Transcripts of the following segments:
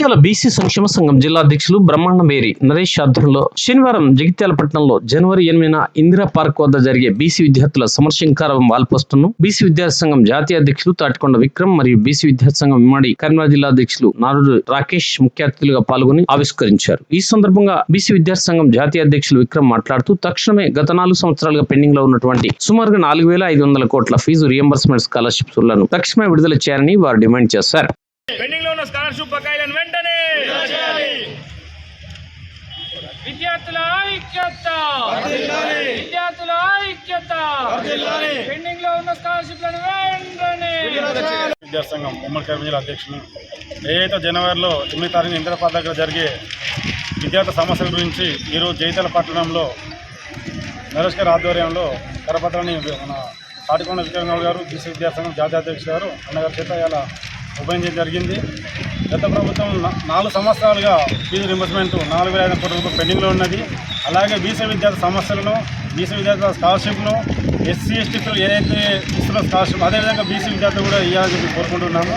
Jagtial BC సంక్షేమ సంఘం జిల్లా అధ్యక్షులు బ్రహ్మాండ మేరీ నరేష్ ఆధ్వర్యంలో శనివారం జగిత్యాల పట్టణంలో జనవరి ఎనిమిదిన ఇందిరా పార్క్ వద్ద జరిగే బీసీ విద్యార్థుల సమర్శంకారం వాల్పోస్టును బీసీ విద్యార్థి సంఘం జాతీయ అధ్యక్షులు తాటికొండ విక్రమ్ మరియు బీసీ విద్యార్థి సంఘం ఇమ్మడి కరీంనగర్ జిల్లా అధ్యక్షులు నారుడు రాకేష్ ముఖ్య అతిథులుగా పాల్గొని ఆవిష్కరించారు. ఈ సందర్భంగా బీసీ విద్యార్థి సంఘం జాతీయ అధ్యక్షులు విక్రమ్ మాట్లాడుతూ తక్షణమే గత నాలుగు సంవత్సరాలుగా పెండింగ్లో ఉన్నటువంటి సుమారుగా నాలుగు వేల ఐదు వందల కోట్ల ఫీజు రియంబర్స్మెంట్ స్కాలర్షిప్స్లను తక్షణమే విడుదల చేయాలని వారు డిమాండ్ చేశారు. పెండింగ్లో ఉన్న స్కాలర్షిప్ బకాయిలను ఐక్యత. విద్యార్థుల ఐక్యత. పెండింగ్లో ఉన్న స్కాలర్షిప్లను వెంటనే. విద్యాసంఘం ఉమ్మడి కరీం జిల్లా అధ్యక్షులు. ఏదైతే జనవరిలో తొమ్మిది తారీఖు ఇంద్రపాద దగ్గర జరిగే విద్యార్థి సమస్యల గురించి ఈరోజు జైతల పట్టణంలో నరేష్ గారి ఆధ్వర్యంలో కరపత్రాన్ని మన తాటికొండ విక్రమ్ గౌడ్ గారు బీసీ విద్యాసంఘం జాతీయ అధ్యక్షులు గారు అన్నగారి చేత ఇలా ఉపయోగించడం జరిగింది. గత ప్రభుత్వం నాలుగు సంవత్సరాలుగా ఫీజు రింబర్స్మెంట్ నాలుగు వేల ఐదు కోట్ల రూపాయలు పెండింగ్లో ఉన్నది. అలాగే బీసీ విద్యార్థి సమస్యలను బీసీ విద్యార్థుల స్కాలర్షిప్ను ఎస్సీ ఎస్టీలు ఏదైతే ఇస్తున్న స్కాలర్షిప్ అదేవిధంగా బీసీ విద్యార్థులు కూడా ఇవ్వాలని చెప్పి కోరుకుంటున్నాము.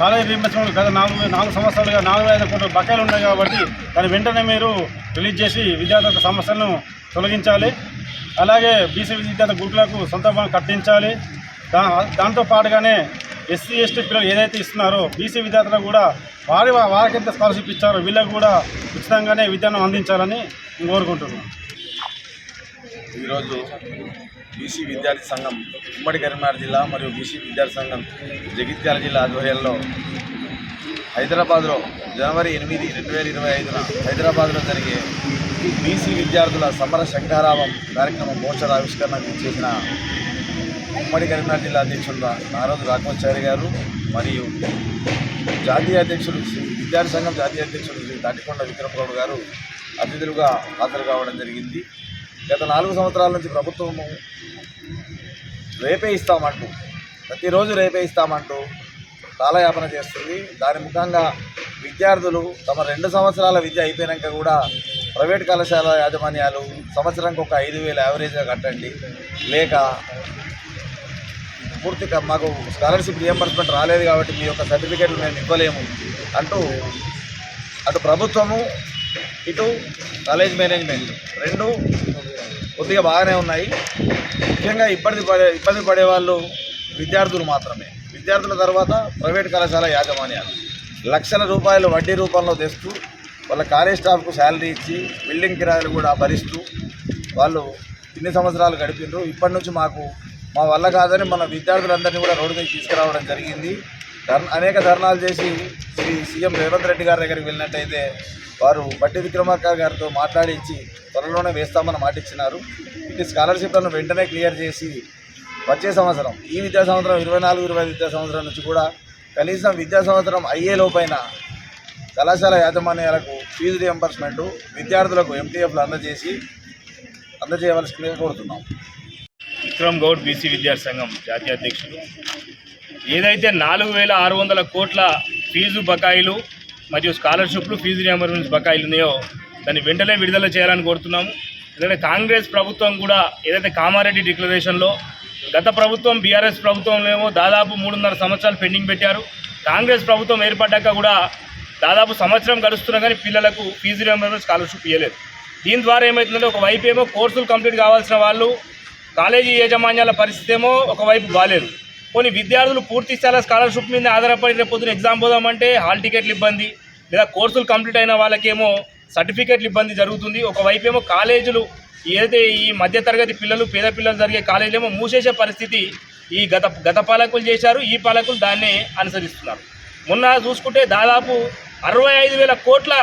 కాలేజీ రీయింబర్స్మెంట్ గత నాలుగు నాలుగు సంవత్సరాలుగా నాలుగు వేల ఐదు కోట్ల బకాయిలు ఉన్నాయి కాబట్టి దాన్ని వెంటనే మీరు రిలీజ్ చేసి విద్యార్థుల సమస్యలను తొలగించాలి. అలాగే బీసీ విద్యార్థి గ్రూపులకు సొంత భవనం కట్టించాలి. దా దాంతో పాటుగానే ఎస్సీ ఎస్టీ పిల్లలు ఏదైతే ఇస్తున్నారో బీసీ విద్యార్థులకు కూడా వారి వారికి స్కాలర్షిప్ ఇచ్చారో వీళ్ళకు కూడా ఉచితంగానే విద్యను అందించాలని కోరుకుంటున్నాను ఈరోజు బీసీ విద్యార్థి సంఘం ఉమ్మడి కరీంనగర్ జిల్లా మరియు బీసీ విద్యార్థి సంఘం జగిత్యాల జిల్లా ఆధ్వర్యంలో హైదరాబాద్లో జనవరి ఎనిమిది రెండు వేల ఇరవై ఐదున హైదరాబాద్లో జరిగే బీసీ విద్యార్థుల సమర శంకారావం కార్యక్రమం మోచర ఆవిష్కరణ చేసిన ఉమ్మడి కరీంనగర్ జిల్లా అధ్యక్షులు నారోజు రాఘవచారి గారు మరియు జాతీయ అధ్యక్షులు విద్యార్థి సంఘం జాతీయ అధ్యక్షులు శ్రీ తాటికొండ విక్రమగౌడ్ గారు అతిథులుగా హాజరు కావడం జరిగింది. గత నాలుగు సంవత్సరాల నుంచి ప్రభుత్వము రేపే ఇస్తామంటూ ప్రతిరోజు రేపే ఇస్తామంటూ కాలయాపన చేస్తుంది. దాని ముఖంగా విద్యార్థులు తమ రెండు సంవత్సరాల విద్య అయిపోయాక కూడా ప్రైవేట్ కళాశాల యాజమాన్యాలు సంవత్సరానికి ఒక ఐదు వేలు యావరేజ్గా కట్టండి. లేక పూర్తిగా మాకు స్కాలర్షిప్ రియంబర్స్మెంట్ రాలేదు కాబట్టి మీ యొక్క సర్టిఫికేట్లు మేము ఇవ్వలేము అంటూ అటు ప్రభుత్వము ఇటు కాలేజ్ మేనేజ్మెంట్ రెండు కొద్దిగా బాగానే ఉన్నాయి. ముఖ్యంగా ఇబ్బంది పడే ఇబ్బంది పడే వాళ్ళు విద్యార్థులు మాత్రమే. విద్యార్థుల తర్వాత ప్రైవేట్ కళాశాల యాజమాన్యాలు. లక్షల రూపాయలు వడ్డీ రూపంలో తెస్తూ వాళ్ళ కాలేజ్ స్టాఫ్కు శాలరీ ఇచ్చి బిల్డింగ్ కిరాయిలు కూడా భరిస్తూ వాళ్ళు ఇన్ని సంవత్సరాలు గడిపిండ్రు ఇప్పటి నుంచి మాకు మా వల్ల కాదని మన విద్యార్థులందరినీ కూడా రోడ్డు మీద తీసుకురావడం జరిగింది. అనేక ధర్నాలు చేసి శ్రీ సీఎం రేవంత్ రెడ్డి గారి దగ్గరికి వెళ్ళినట్టయితే వారు బట్టి విక్రమార్క గారితో మాట్లాడించి త్వరలోనే వేస్తామని మాట ఇచ్చినారు. ఇటు స్కాలర్షిప్లను వెంటనే క్లియర్ చేసి వచ్చే సంవత్సరం ఈ విద్యా సంవత్సరం ఇరవై నాలుగు ఇరవై విద్యా సంవత్సరం నుంచి కూడా కనీసం విద్యా సంవత్సరం అయ్యే లోపైన కళాశాల యాజమాన్యాలకు ఫీజు రియంబర్స్మెంట్ విద్యార్థులకు ఎంటీఎఫ్లు అందజేసి అందజేయవలసిందిగా కోరుతున్నాం. విక్రమ్ గౌడ్ బీసీ విద్యార్థి సంఘం జాతీయ అధ్యక్షులు ఏదైతే నాలుగు వేల ఆరు వందల కోట్ల ఫీజు బకాయిలు మరియు స్కాలర్షిప్లు ఫీజు రియంబర్స్మెంట్ బకాయిలు ఉన్నాయో దాన్ని వెంటనే విడుదల చేయాలని కోరుతున్నాము. ఎందుకంటే కాంగ్రెస్ ప్రభుత్వం కూడా ఏదైతే కామారెడ్డి డిక్లరేషన్లో గత ప్రభుత్వం బీఆర్ఎస్ ప్రభుత్వం ఏమో దాదాపు మూడున్నర సంవత్సరాలు పెండింగ్ పెట్టారు. కాంగ్రెస్ ప్రభుత్వం ఏర్పడ్డాక కూడా దాదాపు సంవత్సరం గడుస్తున్నా కానీ పిల్లలకు ఫీజు రియంబర్స్మెంట్ స్కాలర్షిప్ ఇవ్వలేదు దీని ద్వారా ఏమవుతుందంటే ఒకవైపు ఏమో కోర్సులు కంప్లీట్ కావాల్సిన వాళ్ళు కాలేజీ యాజమాన్యాల పరిస్థితి ఏమో ఒకవైపు బాగాలేదు కొన్ని విద్యార్థులు పూర్తి స్థాయిలో స్కాలర్షిప్ మీద ఆధారపడి రేపు పొద్దున ఎగ్జామ్ పోదామంటే హాల్ టికెట్లు ఇబ్బంది లేదా కోర్సులు కంప్లీట్ అయిన వాళ్ళకేమో సర్టిఫికేట్లు ఇబ్బంది జరుగుతుంది. ఒకవైపు ఏమో కాలేజీలు ఏదైతే ఈ మధ్యతరగతి పిల్లలు పేద పిల్లలు జరిగే కాలేజీలు ఏమో మూసేసే పరిస్థితి ఈ గత గత పాలకులు చేశారు. ఈ పాలకులు దాన్నే అనుసరిస్తున్నారు. మొన్న చూసుకుంటే దాదాపు అరవై ఐదు వేల కోట్ల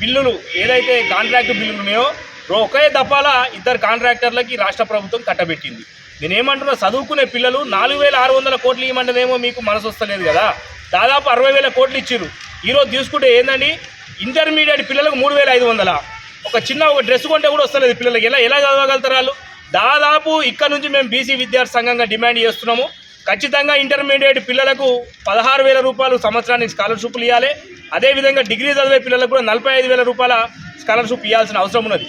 బిల్లులు ఏదైతే కాంట్రాక్ట్ బిల్లులు ఉన్నాయో ఒకే దఫాల ఇద్దరు కాంట్రాక్టర్లకి రాష్ట్ర ప్రభుత్వం కట్టబెట్టింది. నేనేమంటున్నా చదువుకునే పిల్లలు నాలుగు వేల ఆరు వందల కోట్లు ఇవ్వమంటేనేమో మీకు మనసు వస్తలేదు కదా? దాదాపు అరవై వేల కోట్లు ఇచ్చిర్రు. ఈరోజు తీసుకుంటే ఏందండి? ఇంటర్మీడియట్ పిల్లలకు మూడు వేల ఐదు వందల. ఒక చిన్న ఒక డ్రెస్ కొంటే కూడా వస్తలేదు పిల్లలకి. ఎలా ఎలా చదవగలుగుతారు వాళ్ళు? దాదాపు ఇక్కడ నుంచి మేము బీసీ విద్యార్థి సంఘంగా డిమాండ్ చేస్తున్నాము. ఖచ్చితంగా ఇంటర్మీడియట్ పిల్లలకు పదహారు వేల రూపాయలు సంవత్సరానికి స్కాలర్షిప్లు ఇవ్వాలి. అదేవిధంగా డిగ్రీ చదివే పిల్లలకు కూడా నలభై ఐదు వేల రూపాయల స్కాలర్షిప్ ఇవ్వాల్సిన అవసరం ఉన్నది.